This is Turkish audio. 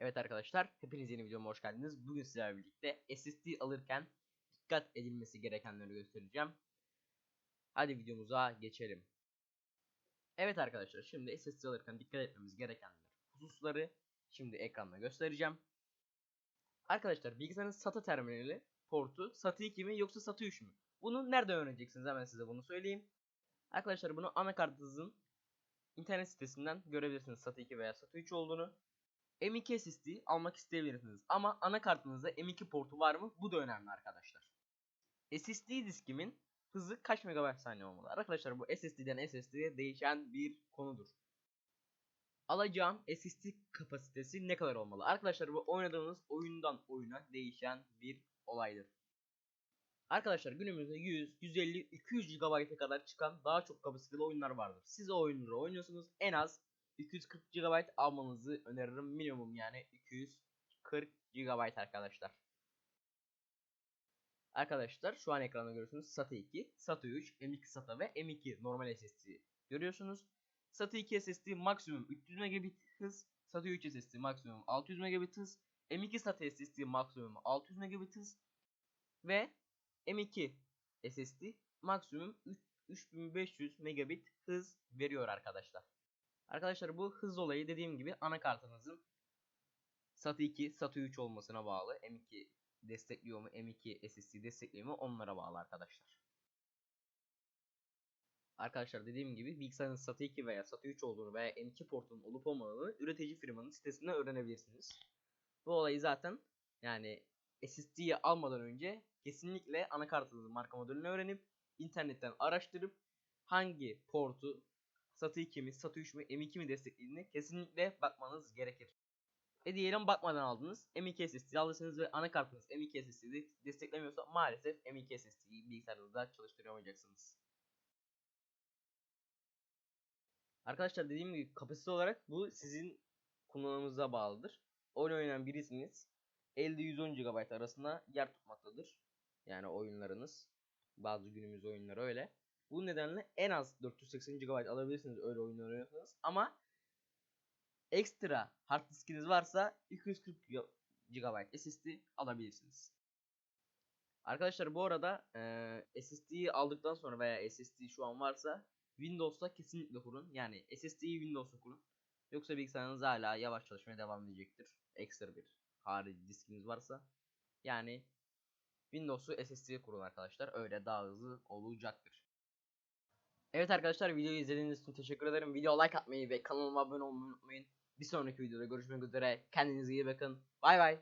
Evet arkadaşlar, hepiniz yeni videoma hoş geldiniz. Bugün sizlerle birlikte SSD alırken dikkat edilmesi gerekenleri göstereceğim. Hadi videomuza geçelim. Evet arkadaşlar, şimdi SSD alırken dikkat etmemiz gerekenler hususları şimdi ekranda göstereceğim. Arkadaşlar bilgisayarın SATA terminali portu SATA 2 mi yoksa SATA 3 mü? Bunu nereden öğreneceksiniz hemen size bunu söyleyeyim. Arkadaşlar bunu anakartınızın internet sitesinden görebilirsiniz SATA 2 veya SATA 3 olduğunu. M2 SSD almak isteyebilirsiniz ama anakartınızda M2 portu var mı? Bu da önemli arkadaşlar. SSD diskimin hızı kaç megabayt saniye olmalı? Arkadaşlar bu SSD'den SSD'ye değişen bir konudur. Alacağım SSD kapasitesi ne kadar olmalı? Arkadaşlar bu oynadığınız oyundan oyuna değişen bir olaydır. Arkadaşlar günümüzde 100, 150, 200 GB'a kadar çıkan daha çok kapasiteli oyunlar vardır. Siz o oyunları oynuyorsunuz en az 240 GB almanızı öneririm. Minimum yani 240 GB arkadaşlar. Arkadaşlar şu an ekranda görüyorsunuz SATA 2, SATA 3, M2 SATA ve M2 normal SSD görüyorsunuz. SATA 2 SSD maksimum 300 Mbit hız, SATA 3 SSD maksimum 600 Mbit hız, M2 SATA SSD maksimum 600 Mbit hız ve M2 SSD maksimum 3500 megabit hız veriyor arkadaşlar. Arkadaşlar bu hız olayı dediğim gibi anakartınızın SATA 2, SATA 3 olmasına bağlı. M2 destekliyor mu, M2 SSD destekliyor mu onlara bağlı arkadaşlar. Arkadaşlar dediğim gibi bilgisayarın SATA 2 veya SATA 3 olduğunu veya M2 portunun olup olmadığını üretici firmanın sitesinden öğrenebilirsiniz. Bu olayı zaten yani SSD'yi almadan önce kesinlikle anakartınızın marka modelini öğrenip internetten araştırıp hangi portu SATA 2 mi, SATA 3 mü, M2 mi desteklediğini kesinlikle bakmanız gerekir. E diyelim bakmadan aldınız. M2 SSD alırsınız ve anakartınız M2 SSD'yi desteklemiyorsa maalesef M2 SSD'yi bilgisayarınızda çalıştıramayacaksınız. Arkadaşlar dediğim gibi kapasite olarak bu sizin kullanımınıza bağlıdır. Oyun oynayan birisiniz. Elde 110 GB arasında yer tutmaktadır. Yani oyunlarınız. Bazı günümüz oyunları öyle. Bu nedenle en az 480 GB alabilirsiniz öyle oyunlar oynuyorsanız. Ama ekstra hard diskiniz varsa 240 GB SSD alabilirsiniz. Arkadaşlar bu arada e, SSD'yi aldıktan sonra veya SSD şu an varsa Windows'ta kesinlikle kurun. Yani SSD'yi Windows'ta kurun. Yoksa bilgisayarınız hala yavaş çalışmaya devam edecektir. Ekstra bir harici diskiniz varsa. Yani Windows'u SSD'ye kurun arkadaşlar. Öyle daha hızlı olacaktır. Evet arkadaşlar videoyu izlediğiniz için teşekkür ederim. Video like atmayı ve kanalıma abone olmayı unutmayın. Bir sonraki videoda görüşmek üzere. Kendinize iyi bakın. Bay bay.